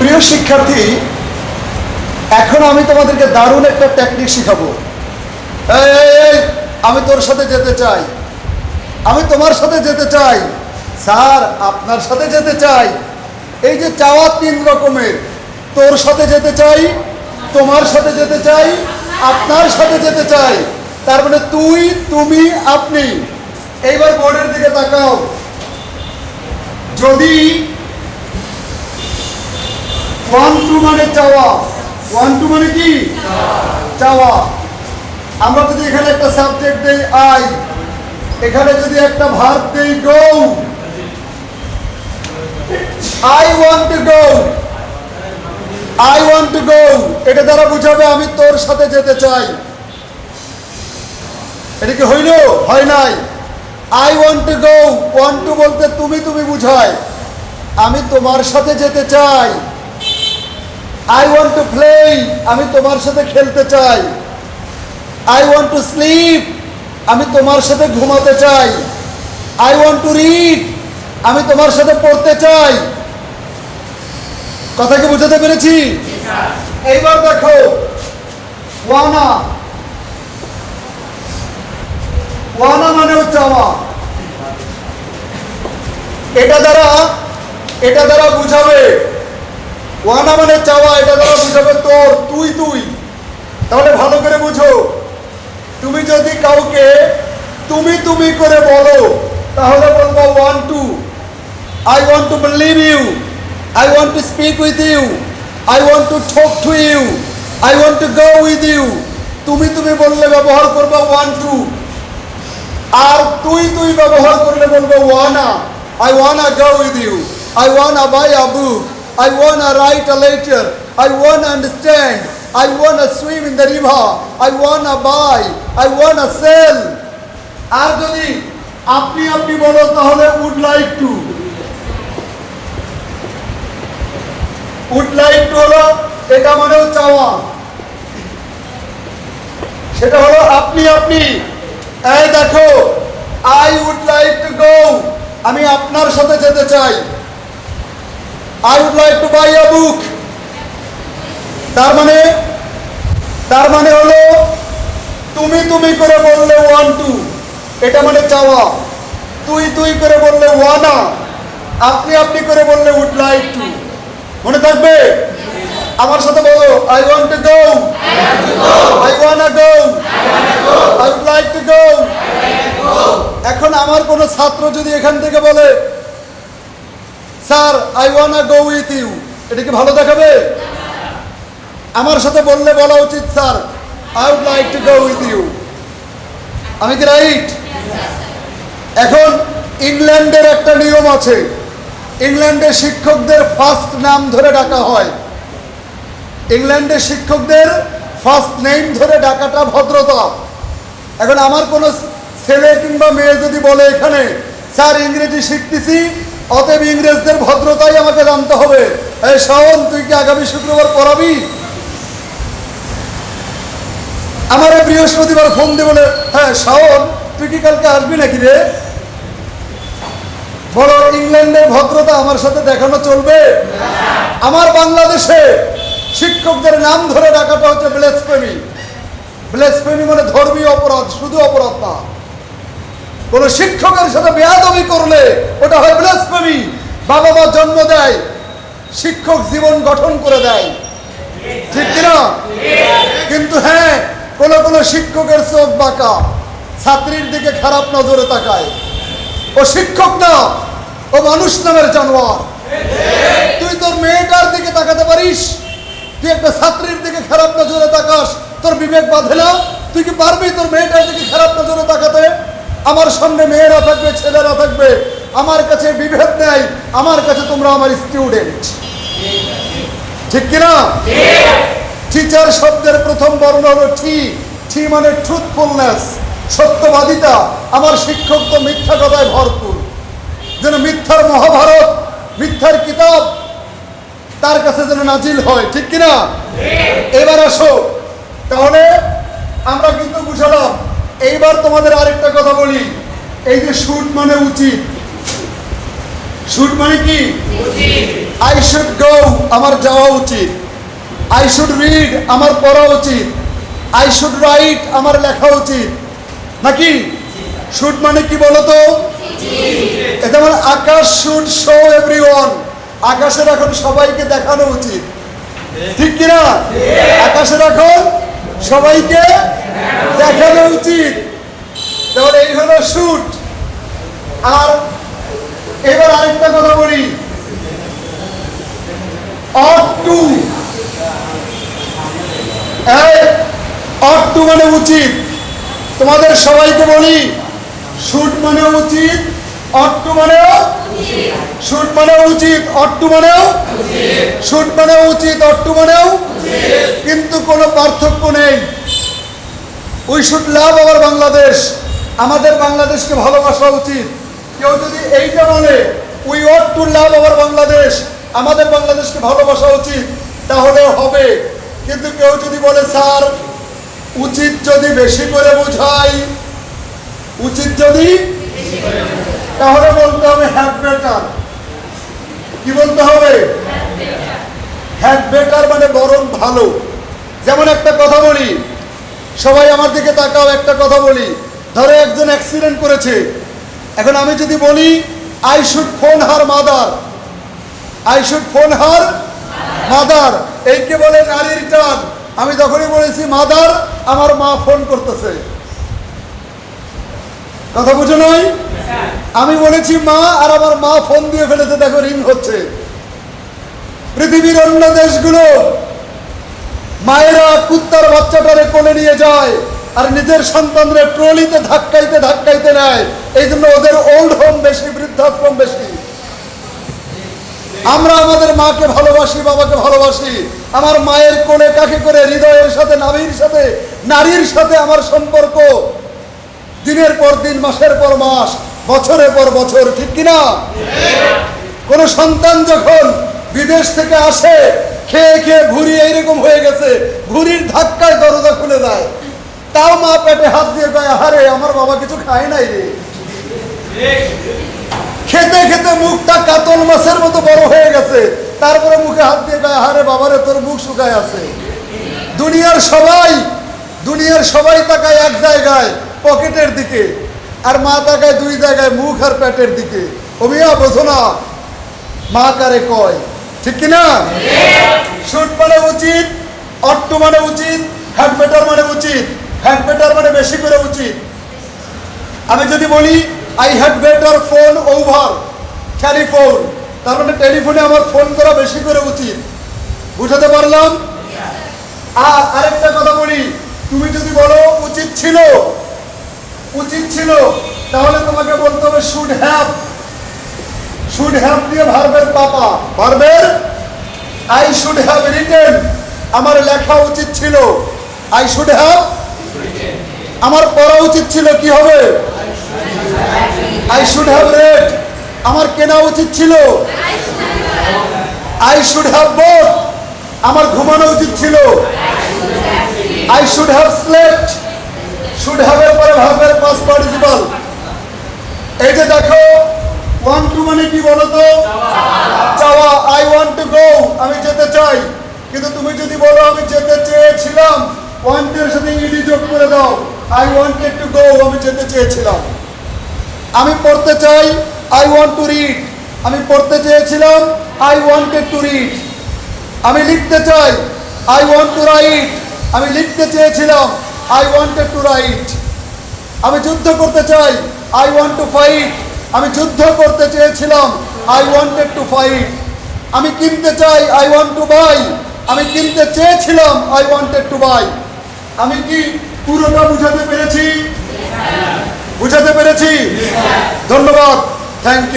প্রিয় শিক্ষার্থী, এখন আমি তোমাদেরকে দারুণ একটা টেকনিক শিখাবো। আমি তোর সাথে যেতে চাই। আমি তোমার সাথে যেতে চাই। স্যার, আপনার সাথে যেতে চাই। এই যে চাওয়া তিন রকমের, তোর সাথে যেতে চাই, তোমার সাথে যেতে চাই, আপনার সাথে যেতে চাই। তার মানে তুই, তুমি, আপনি। এইবার বোর্ডের দিকে তাকাও। যদি ওয়ান টু মানে চাওয়া। ওয়ান টু মানে কি? চাওয়া। আমরা যদি এখানে একটা সাবজেক্ট দেই আই এখানে যদি একটা ভার্ব দেই go I want to go I want to go এটা দ্বারা বুঝাবে আমি তোর সাথে যেতে চাই। এটা কি হইল? হয় নাই। I want to go want to বলতে তুমি তুমি বুঝায়। আমি তোমার সাথে যেতে চাই। আই ওয়ান্ট টু প্লে আমি তোমার সাথে খেলতে চাই। আই ওয়ান্ট টু স্লিপ আমি তোমার সাথে ঘুমাতে চাই। আই ওয়ান্ট টু রিড আমি তোমার সাথে পড়তে চাই। কথা কি বুঝাতে পেরেছি? এইবার দেখো। ওয়ানা। ওয়ানা মানেও চাওয়া এটা দ্বারা এটা দ্বারা বুঝাবে। ওয়ানা মানে চাওয়া, এটা দ্বারা বুঝাবে তোর, তুই তুই। তাহলে ভালো করে বুঝো। তুমি যদি কাউকে তুমি তুমি করে বলো, তাহলে বলব want to I want to believe you I want to speak with you I want to talk to you I want to go with you তুমি তুমি বললে ব্যবহার করব ওয়ান টু আর তুই তুই ব্যবহার করলে বলব wanna I wanna go with you I wanna buy a book I wanna write a letter I wanna understand I wanna swim in the river I wanna buy I wanna sell আর যদি আপনি আপনি বলো তাহলে would like to would like to হলো, এটা মানেও চাওয়া। সেটা হলো আপনি আপনি। এই দেখো I would like to go আমি আপনার সাথে যেতে চাই। I would like to buy a book তার মানে তার মানে হলো, তুমি তুমি করে বললে ওয়ান টু এটা মানে চাওয়া। তুই তুই করে বললে ওয়ানা আপনি আপনি করে বললে উড লাইক টু মনে থাকবে? আমার সাথে বলো I want to go I want go I would like to go এখন আমার কোনো ছাত্র যদি এখান থেকে বলে sir I want go with you এটা কি ভালো দেখাবে? আমার সাথে বললে বলা উচিত, sir I would like to go with you আমি কি রাইট এখন ইংল্যান্ডের একটা নিয়ম আছে। ইংল্যান্ডের শিক্ষকদের ফার্স্ট নাম ধরে ডাকা হয়। ইংল্যান্ডের শিক্ষকদের ফার্স্ট নেম ধরে ডাকাটা ভদ্রতা। এখন আমার কোনো ছেলে কিংবা মেয়ে যদি বলে এখানে, স্যার, ইংরেজি শিখতেছি অতএব ইংরেজদের ভদ্রতাই আমাকে জানতে হবে। এই শাওন, তুই কি আগামী শুক্রবার পড়াবি? আমার বৃহস্পতিবার ফোন দিয়ে বলে হ্যাঁ শাওন, তুই কি কালকে আসবি নাকি রে? বলো, ইংল্যান্ডের ভদ্রতা আমার সাথে দেখানো চলবে? আমার বাংলাদেশে শিক্ষকদের নাম ধরে ডাকাটা হচ্ছে ব্লেসপ্রেমী ব্লেসপ্রেমী মানে ধর্মীয় অপরাধ, শুধু অপরাধ না। কোন শিক্ষকের সাথে বেয়াদবি করলে ওটা হয় ব্লেসপ্রেমী বাবা মা জন্ম দেয়, শিক্ষক জীবন গঠন করে দেয়। ঠিক কিনা? কিন্তু হ্যাঁ কোন কোন শিক্ষকের চোখ বাঁকা, ছাত্রীর দিকে খারাপ নজরে তাকায়। ও শিক্ষক না, ও মানুষ নামের জানোয়ার। তুই তোর মেয়েটার দিকে তাকাতে পারিস? তুই একটা ছাত্রীর দিকে খারাপ নজরে তাকাস, তোর বিবেক বাঁধে না? তুই কি পারবি তোর মেয়েটার দিকে খারাপ নজরে তাকাতে? আমার সামনে মেয়েরা থাকবে, ছেলেরা থাকবে। আমার কাছে বিভেদ নেই, আমার কাছে তোমরা আমার স্টুডেন্ট ঠিক কিনা? টিচার শব্দের প্রথম বর্ণ হলো টি টি মানে ট্রুথফুলনেস সত্যবাদিতা। আমার শিক্ষক তো মিথ্যা কথায় ভরপুর। যেন মিথ্যার মহাভারত, মিথ্যার কিতাব তার কাছে যেন নাজিল হয়, ঠিক কিনা? এবার আসো। তাহলে আমরা কিন্তু বুঝালাম এইবার তোমাদের আরেকটা কথা বলি। এই যে শুট মানে উচিত। শুট মানে কি? আই শুড গো আমার যাওয়া উচিত। আই শুড রিড আমার পড়া উচিত। আই শুড রাইট আমার লেখা উচিত। নাকি? শুট মানে কি বলতো? এটা মানে আকাশ শুড শো এভরিওয়ান আকাশের এখন সবাইকে দেখানো উচিত। ঠিক কিনা? আকাশের এখন সবাইকে দেখানো উচিত। তাহলে এই হলো শুট আর এবার আরেকটা কথা বলি। অট টু মানে উচিত। তোমাদের সবাইকে বলি শুট মানে উচিত অট টু মানেও শুট মানে উচিত অট্টু মানেও শুট মানে উচিত অট্টু মানেও কিন্তু কোনো পার্থক্য নেই। We should love our Bangladesh. আমাদের বাংলাদেশকে ভালোবাসা উচিত। কেউ যদি এইটা বলে we want to love our Bangladesh আমাদের বাংলাদেশকে ভালোবাসা উচিত, তাহলে হবে। কিন্তু কেউ যদি বলে, স্যার, উচিত যদি বেশি করে বোঝাই, উচিত যদি তাহলে বলতে হবে হ্যাভ বেটার কি বলতে হবে? হ্যাভ বেটার মানে বরং ভালো। যেমন একটা কথা বলি সবাই আমার দিকে তাকাও, একটা কথা বলি। ধরো একজন অ্যাক্সিডেন্ট করেছে। এখন আমি যদি বলি I should phone her mother I should phone her mother এইকে বলে নারীর টান আমি যখনই বলেছি মাদার আমার মা ফোন করতেছে। কথা বুঝো নয় আমি বলেছি, মা আর আমার মা ফোন দিয়ে ফেলেছে, দেখো রিং হচ্ছে। পৃথিবীর অন্য দেশগুলো, মায়েরা কুত্তার বাচ্চাটারে কোলে নিয়ে যায়। আর নিজের সন্তানরে ট্রলিতে ধাক্কাইতে ধাক্কাইতে নেয়। এই জন্য ওদের ওল্ড হোম বেশি, বৃদ্ধাশ্রম বেশি। আমরা আমাদের মাকে ভালোবাসি, বাবাকে ভালোবাসি। আমার মায়ের কোলে কাকে করে, হৃদয়ের সাথে নারীর সাথে নারীর সাথে আমার সম্পর্ক? দিনের পর দিন, মাসের পর মাস, বছরের পর বছর, ঠিক কিনা? কোন সন্তান যখন বিদেশ থেকে আসে খেয়ে খেয়ে ভুঁড়ি এইরকম হয়ে গেছে, ভুঁড়ির ধাক্কায় দরজা খুলে যায় তাও মা পেটে হাত দিয়ে কয়, আহারে, আমার বাবা কিছু খায় নাই রে। খেতে খেতে মুখটা কাতল মাছের মতো বড় হয়ে গেছে। তারপরে মুখে হাত দিয়ে কয়, আহারে, বাবারে, তোর মুখ শুকায় আছে। দুনিয়ার সবাই দুনিয়ার সবাই তাকায় এক জায়গায়, পকেটের দিকে। আর মা তাকায় দুই জায়গায়, মুখ আর পেটের দিকে। অমিয়া, বোঝো না, মা কারে কয়? ঠিক কিনা? শুট মানে উচিত অট্টু মানে উচিত হ্যাড বেটার মানে উচিত হ্যাড বেটার মানে বেশি করে উচিত। আমি যদি বলি I had better phone over telephone তার মানে টেলিফোনে আমার ফোন করা বেশি করে উচিত। বুঝাতে পারলাম? আর আরেকটা কথা বলি, তুমি যদি বলো, উচিত ছিল। উচিত ছিল, তাহলে তোমাকে বলতে হবে শুড হ্যাভ শুড হ্যাভ দিয়ে ভার্বের পাপা ভার্বের আই শুড হ্যাভ রিটেন আমার লেখা উচিত ছিল। আই শুড হ্যাভ আমার পড়া উচিত ছিল কি হবে? আই শুড হ্যাভ রেড আমার কেনা উচিত ছিল। আই শুড হ্যাভ বোট আমার ঘুমানো উচিত ছিল। I should have slept should have এর পরে ভার্বের পাস পার্টিসিপাল এই যে দেখো ওয়ান টু মানে কি বলো তো চাওয়া আই ওয়ান্ট টু গো আমি যেতে চাই। কিন্তু তুমি যদি বলো, আমি যেতে চেয়েছিলাম ওয়ান্টের সাথে ইডি যোগ করে দাও। আই ওয়ান্টেড টু গো আমি যেতে চেয়েছিলাম। আমি পড়তে চাই আই ওয়ান্ট টু রিড আমি পড়তে চেয়েছিলাম আই ওয়ান্টেড টু রিড আমি লিখতে চাই আই ওয়ান্ট টু রাইট আমি লিখতে চেয়েছিলাম আই ওয়ান্টেড টু রাইট আমি যুদ্ধ করতে চাই আই ওয়ান্ট টু ফাইট আমি যুদ্ধ করতে চেয়েছিলাম। আই ওয়ান্টেড টু ফাইট আমি কিনতে চাই আই ওয়ান্ট টু বাই আমি কিনতে চেয়েছিলাম আই ওয়ান্টেড টু বাই আমি কি পুরোটা বুঝাতে পেরেছি? বুঝাতে পেরেছি? ধন্যবাদ। Thank you